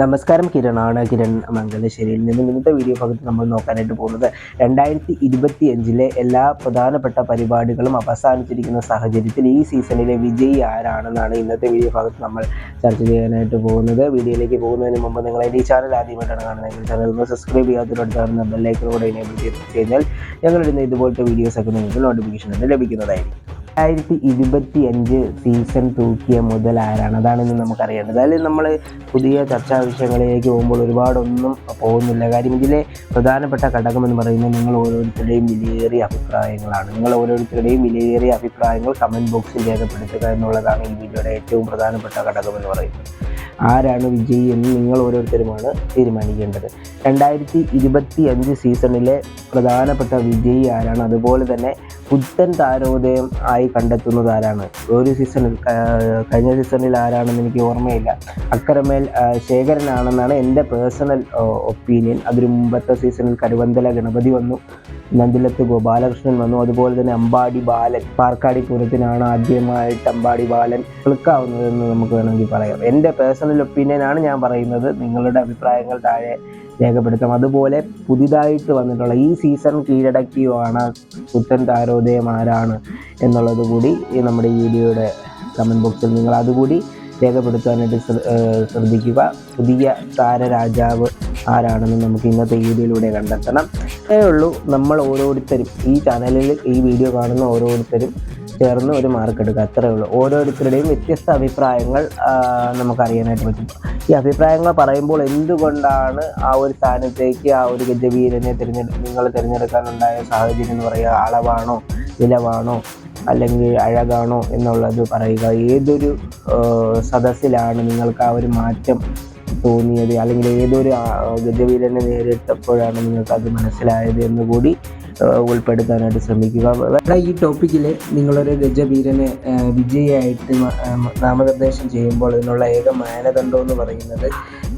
നമസ്കാരം കിരണാണ്. കിരൺ മംഗലശ്ശേരിയിൽ നിന്നും ഇന്നത്തെ വീഡിയോ ഭാഗത്ത് നമ്മൾ നോക്കാനായിട്ട് പോകുന്നത് രണ്ടായിരത്തി ഇരുപത്തി അഞ്ചിലെ എല്ലാ പ്രധാനപ്പെട്ട പരിപാടികളും അവസാനിച്ചിരിക്കുന്ന സാഹചര്യത്തിൽ ഈ സീസണിലെ വിജയി ആരാണെന്നാണ് ഇന്നത്തെ വീഡിയോ ഭാഗത്ത് നമ്മൾ ചർച്ച ചെയ്യാനായിട്ട് പോകുന്നത്. വീഡിയോയിലേക്ക് പോകുന്നതിന് മുമ്പ് നിങ്ങൾ എന്റെ ഈ ചാനൽ ആദ്യമായിട്ടാണ് കാണുന്നതെങ്കിൽ ചാനൽ ഒന്ന് സബ്സ്ക്രൈബ് ചെയ്യാത്തവരോട് ബെല്ലൈക്കനോട് എനേബിൾ ചെയ്ത് കഴിഞ്ഞാൽ ഞങ്ങളിടുന്ന ഇതുപോലത്തെ വീഡിയോസൊക്കെ നിങ്ങൾക്ക് നോട്ടിഫിക്കേഷൻ ലഭിക്കുന്നതായിരിക്കും. രണ്ടായിരത്തി ഇരുപത്തി അഞ്ച് സീസൺ തൂക്കിയ മുതൽ ആരാണ്? അതാണ് ഇന്ന് നമുക്കറിയേണ്ടത്. അതിൽ നമ്മൾ പുതിയ ചർച്ചാ വിഷയങ്ങളിലേക്ക് പോകുമ്പോൾ ഒരുപാടൊന്നും പോകുന്നില്ല. കാര്യം ഇതിലെ പ്രധാനപ്പെട്ട ഘടകം എന്ന് പറയുന്നത് നിങ്ങൾ ഓരോരുത്തരുടെയും വിലയേറിയ അഭിപ്രായങ്ങളാണ്. നിങ്ങൾ ഓരോരുത്തരുടെയും വിലയേറിയ അഭിപ്രായങ്ങൾ കമന്റ് ബോക്സിൽ രേഖപ്പെടുത്തുക എന്നുള്ളതാണ് ഈ വീഡിയോയുടെ ഏറ്റവും പ്രധാനപ്പെട്ട ഘടകം എന്ന് പറയുന്നത്. ആരാണ് വിജയി എന്ന് നിങ്ങൾ ഓരോരുത്തരുമാണ് തീരുമാനിക്കേണ്ടത്. രണ്ടായിരത്തി ഇരുപത്തി അഞ്ച് സീസണിലെ പ്രധാനപ്പെട്ട വിജയി ആരാണ്? അതുപോലെ തന്നെ പുത്തൻ താരോദയം ആയി കണ്ടെത്തുന്നത് ആരാണ്? ഒരു സീസണിൽ കഴിഞ്ഞ സീസണിൽ ആരാണെന്ന് എനിക്ക് ഓർമ്മയില്ല. അക്കരമേൽ ശേഖരനാണെന്നാണ് എന്റെ പേഴ്സണൽ ഒപ്പീനിയൻ അതിന് മുമ്പത്തെ സീസണിൽ കരുവന്തല ഗണപതി വന്നു. നന്ദിലത്ത് ഗോപാലകൃഷ്ണൻ വന്നു. അതുപോലെ തന്നെ അമ്പാടി ബാലൻ പാർക്കാടി പൂരത്തിനാണ് ആദ്യമായിട്ട് അമ്പാടി ബാലൻ ക്ലിക്കാവുന്നതെന്ന് നമുക്ക് വേണമെങ്കിൽ പറയാം. എന്റെ പേഴ്സണൽ ഒപ്പീനിയനാണ് ഞാൻ പറയുന്നത്. നിങ്ങളുടെ അഭിപ്രായങ്ങൾ താഴെ രേഖപ്പെടുത്താം. അതുപോലെ പുതിയതായിട്ട് വന്നിട്ടുള്ള ഈ സീസൺ കീഴടക്കിയുമാണ് പുത്തൻ താരോദയം ആരാണ് എന്നുള്ളത് കൂടി നമ്മുടെ ഈ വീഡിയോയുടെ കമന്റ് ബോക്സിൽ നിങ്ങൾ അതുകൂടി രേഖപ്പെടുത്താനായിട്ട് ശ്രദ്ധിക്കുക. പുതിയ താരരാജാവ് ആരാണെന്ന് നമുക്ക് ഇന്നത്തെ വീഡിയോയിലൂടെ കണ്ടെത്തണം. അതേ ഉള്ളൂ. നമ്മൾ ഓരോരുത്തരും ഈ ചാനലിൽ ഈ വീഡിയോ കാണുന്ന ഓരോരുത്തരും ചേർന്ന് ഒരു മാർക്ക് എടുക്കുക. അത്രേ ഉള്ളൂ. ഓരോരുത്തരുടെയും വ്യത്യസ്ത അഭിപ്രായങ്ങൾ നമുക്കറിയാനായിട്ട് പറ്റും. ഈ അഭിപ്രായങ്ങൾ പറയുമ്പോൾ എന്തുകൊണ്ടാണ് ആ ഒരു സ്ഥാനത്തേക്ക് ആ ഒരു ഗജവീരനെ തിരഞ്ഞെടു നിങ്ങൾ തിരഞ്ഞെടുക്കാനുണ്ടായ സാഹചര്യം എന്ന് പറയുക അളവാണോ നിലവാണോ അല്ലെങ്കിൽ അഴകാണോ എന്നുള്ളത് പറയുക. ഏതൊരു സദസ്സിലാണ് നിങ്ങൾക്ക് ആ ഒരു മാറ്റം തോന്നിയത്? അല്ലെങ്കിൽ ഏതൊരു ഗജവീരനെ നേരിട്ടപ്പോഴാണ് നിങ്ങൾക്ക് അത് മനസ്സിലായത് എന്ന് കൂടി ഉൾപ്പെടുത്താനായിട്ട് ശ്രമിക്കുക. ഈ ടോപ്പിക്കിൽ നിങ്ങളൊരു ഗജവീരനെ വിജയിയായിട്ട് നാമനിർദ്ദേശം ചെയ്യുമ്പോൾ അതിനുള്ള ഏക മാനദണ്ഡം എന്ന് പറയുന്നത്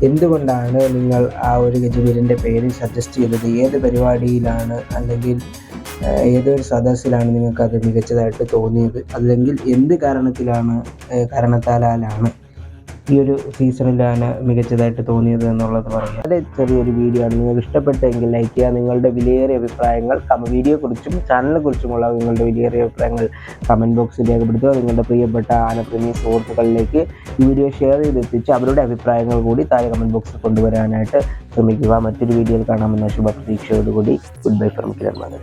എന്തുകൊണ്ടാണ് നിങ്ങൾ ആ ഒരു ഗജവീരന്റെ പേര് സജസ്റ്റ് ചെയ്തത്? ഏത് പരിപാടിയിലാണ്? അല്ലെങ്കിൽ ഏതൊരു സദസ്സിലാണ് നിങ്ങൾക്ക് അത് മികച്ചതായിട്ട് തോന്നിയത്? അല്ലെങ്കിൽ എന്ത് കാരണത്തിലാണ് കാരണത്താലാണ് ഈ ഒരു സീസണിലാണ് മികച്ചതായിട്ട് തോന്നിയത് എന്നുള്ളത് പറയാം. വളരെ ചെറിയൊരു വീഡിയോ ആണ്. നിങ്ങൾക്ക് ഇഷ്ടപ്പെട്ടെങ്കിൽ ലൈക്ക് ചെയ്യുക. നിങ്ങളുടെ വിലയേറിയ അഭിപ്രായങ്ങൾ വീഡിയോയെക്കുറിച്ചും ചാനലിനെ കുറിച്ചുമുള്ള നിങ്ങളുടെ വിലയേറിയ അഭിപ്രായങ്ങൾ കമന്റ് ബോക്സിൽ രേഖപ്പെടുത്തുക. നിങ്ങളുടെ പ്രിയപ്പെട്ട ആനപ്രേമി സുഹൃത്തുക്കളിലേക്ക് ഈ വീഡിയോ ഷെയർ ചെയ്തെത്തിച്ച് അവരുടെ അഭിപ്രായങ്ങൾ കൂടി താഴെ കമന്റ് ബോക്സിൽ കൊണ്ടുവരാനായിട്ട് ശ്രമിക്കുക. മറ്റൊരു വീഡിയോയിൽ കാണാമെന്ന ശുഭപ്രതീക്ഷയോടുകൂടി ഗുഡ് ബൈ ഫ്രം കിരൺ മകൻ